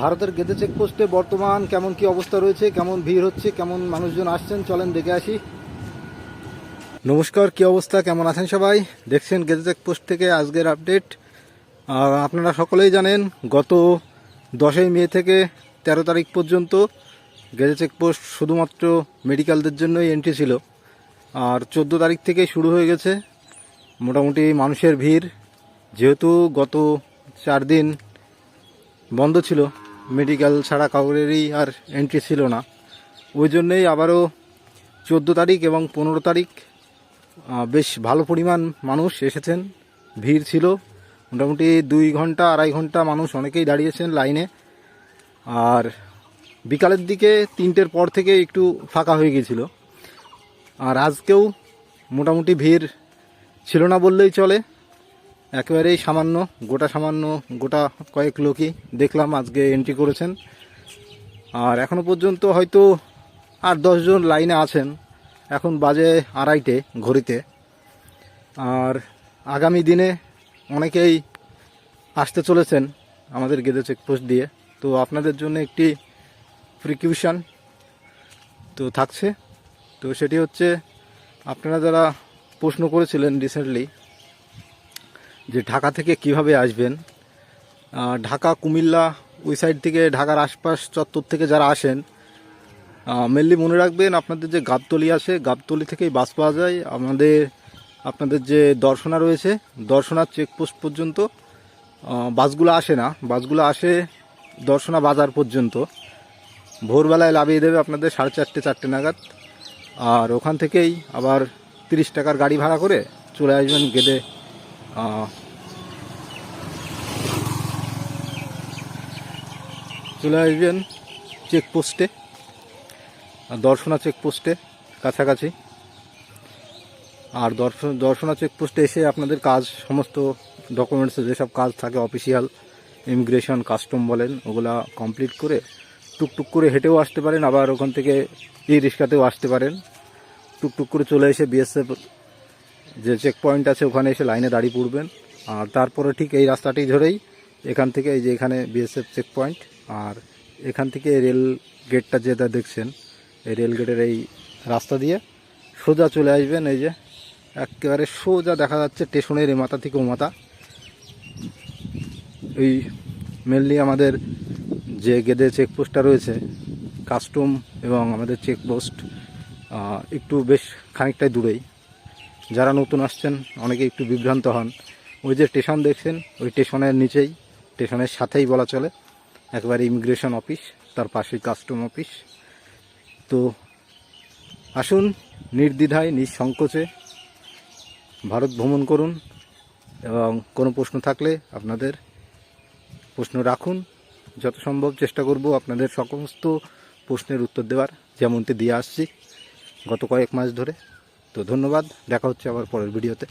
ভারতের গেদে চেকপোস্টে বর্তমান কেমন কি অবস্থা রয়েছে, কেমন ভিড় হচ্ছে, কেমন মানুষজন আসছেন, চলেন দেখে আসি। নমস্কার, কি অবস্থা, কেমন আছেন সবাই? দেখছেন গেদে চেকপোস্ট থেকে আজকের আপডেট। আর আপনারা সকলেই জানেন, গত দশই মে থেকে তেরো তারিখ পর্যন্ত গেদে চেকপোস্ট শুধুমাত্র মেডিকেলদের জন্যই এন্ট্রি ছিল। আর চোদ্দ তারিখ থেকে শুরু হয়ে গেছে। মোটামুটি মানুষের ভিড়। যেহেতু গত চার দিন বন্ধ ছিল। মেডিকেল ছাড়া কাউরেরই আর এন্ট্রি ছিল না। ওই জন্যেই আবারও চোদ্দ তারিখ এবং পনেরো তারিখ বেশ ভালো পরিমাণ মানুষ এসেছেন। ভিড় ছিল। মোটামুটি দুই ঘণ্টা, আড়াই ঘণ্টা মানুষ অনেকেই দাঁড়িয়েছেন লাইনে। আর বিকালের দিকে তিনটের পর থেকে একটু ফাঁকা হয়ে গিয়েছিল। আর আজকেও মোটামুটি ভিড় ছিল না বললেই চলে। একেবারেই সামান্য, গোটা সামান্য, গোটা কয়েক লোকই দেখলাম আজকে এন্ট্রি করেছেন। আর এখনও পর্যন্ত হয়তো আর দশজন লাইনে আছেন, এখন বাজে আড়াইটে ঘড়িতে। আর আগামী দিনে অনেকেই আসতে চলেছেন আমাদের গেদে চেকপোস্ট দিয়ে। তো আপনাদের জন্য একটি প্রিকিউশন তো থাকছে। তো সেটি হচ্ছে, আপনারা যারা প্রশ্ন করেছিলেন রিসেন্টলি যে ঢাকা থেকে কীভাবে আসবেন? ঢাকা কুমিল্লা ওই সাইড থেকে ঢাকার আশপাশ চত্বর থেকে যারা আসেন মেনলি মনে রাখবেন আপনাদের যে গাবতলি আছে গাবতলি থেকেই বাস পাওয়া যায়। আমাদের আপনাদের যে দর্শনা রয়েছে দর্শনার চেকপোস্ট পর্যন্ত বাসগুলো আসে না। বাসগুলো আসে দর্শনা বাজার পর্যন্ত। ভোরবেলায় লাভিয়ে দেবে আপনাদের সাড়ে চারটে চারটে নাগাদ। আর ওখান থেকেই আবার তিরিশ টাকার গাড়ি ভাড়া করে চলে আসবেন আহ, চলে আসবেন চেকপোস্টে দর্শনা চেকপোস্টে কাছাকাছি। আর দর্শন, দর্শনা চেকপোস্টে এসে আপনাদের কাজ, সমস্ত ডকুমেন্টসে যেসব কাজ থাকে অফিসিয়াল ইমিগ্রেশন কাস্টম বলেন, ওগুলা কমপ্লিট করে টুকটুক করে হেঁটেও আসতে পারেন, আবার ওখান থেকে ই রিক্সাতেও আসতে পারেন। টুকটুক করে চলে এসে বিএসএফ যে চেক পয়েন্ট আছে, ওখানে এসে লাইনে দাঁড়িয়ে পড়বেন। আর তারপরে ঠিক এই রাস্তাটি ধরেই এখান থেকে এই যে এখানে বিএসএফ চেক পয়েন্ট আর এখান থেকে রেল গেটটা যেটা দেখছেন, এই রেল গেটের এই রাস্তা দিয়ে সোজা চলে আসবেন। এই যে একেবারে সোজা দেখা যাচ্ছে স্টেশনের এই মাথা থেকে ও মাথা। এই মেনলি আমাদের যে গেদে চেকপোস্টটা রয়েছে কাস্টম এবং আমাদের চেকপোস্ট একটু বেশ খানিকটাই দূরেই। যারা নতুন আসছেন, অনেকে একটু বিভ্রান্ত হন। ওই যে স্টেশন দেখছেন, ওই স্টেশনের নিচেই, স্টেশনের সাথেই বলা চলে। একবারে ইমিগ্রেশন অফিস, তার পাশেই কাস্টম অফিস। তো আসুন, নির্দ্বিধায়, নিঃসংকোচে ভারত ভ্রমণ করুন এবং কোনো প্রশ্ন থাকলে আপনাদের প্রশ্ন রাখুন। যত সম্ভব চেষ্টা করব আপনাদের সমস্ত প্রশ্নের উত্তর দেওয়ার, যেমনটি দিয়ে আসছি। গত কয়েক মাস ধরে তো ধন্যবাদ দেখা হচ্ছে আবার পরের ভিডিওতে।